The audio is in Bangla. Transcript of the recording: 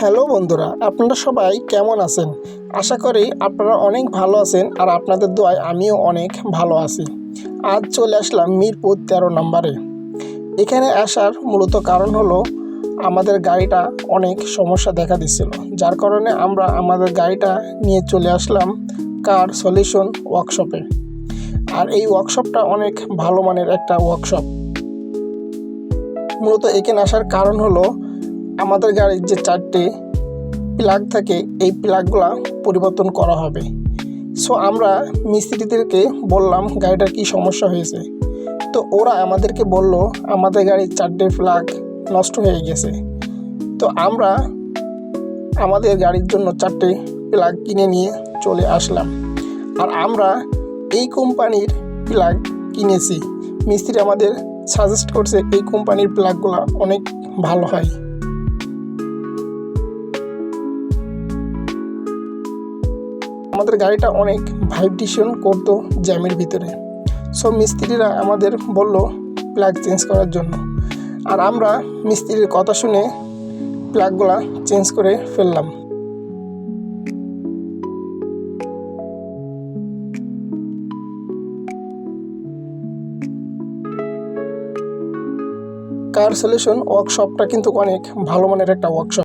হ্যালো বন্ধুরা, আপনারা সবাই কেমন আছেন? আশা করি আপনারা অনেক ভালো আছেন আর আপনাদের দোয়ায় আমিও অনেক ভালো আছি। আজ চলে আসলাম মিরপুর তেরো নম্বরে। এখানে আসার মূলত কারণ হলো, আমাদের গাড়িটা অনেক সমস্যা দেখা দিচ্ছিল। যার কারণে আমরা আমাদের গাড়িটা নিয়ে চলে আসলাম কার সলিউশন ওয়ার্কশপে। আর এই ওয়ার্কশপটা অনেক ভালো মানের একটা ওয়ার্কশপ। মূলত এখানে আসার কারণ হলো আমাদের গাড়ির যে চারটে প্লাগ থাকে, এই প্লাগগুলা পরিবর্তন করা হবে। সো আমরা মিস্ত্রিদেরকে বললাম গাড়িটার কী সমস্যা হয়েছে। তো ওরা আমাদেরকে বলল, আমাদের গাড়ির চারটে প্লাগ নষ্ট হয়ে গেছে। তো আমরা আমাদের গাড়ির জন্য চারটে প্লাগ কিনে নিয়ে চলে আসলাম। আর আমরা এই কোম্পানির প্লাগ কিনেছি। মিস্ত্রি আমাদের সাজেস্ট করছে, এই কোম্পানির প্লাগগুলো অনেক ভালো হয়। আমাদের গাড়িটা অনেক ভাইব্রেশন করতো জ্যামের ভিতরে। সব মিস্ত্রিরা আমাদের বলল প্লাগ চেঞ্জ করার জন্য। আর আমরা মিস্ত্রির কথা শুনে প্লাগগুলা চেঞ্জ করে ফেললাম। কার সলিউশন ওয়ার্কশপটা কিন্তু অনেক ভালো মানের একটা ওয়ার্কশপ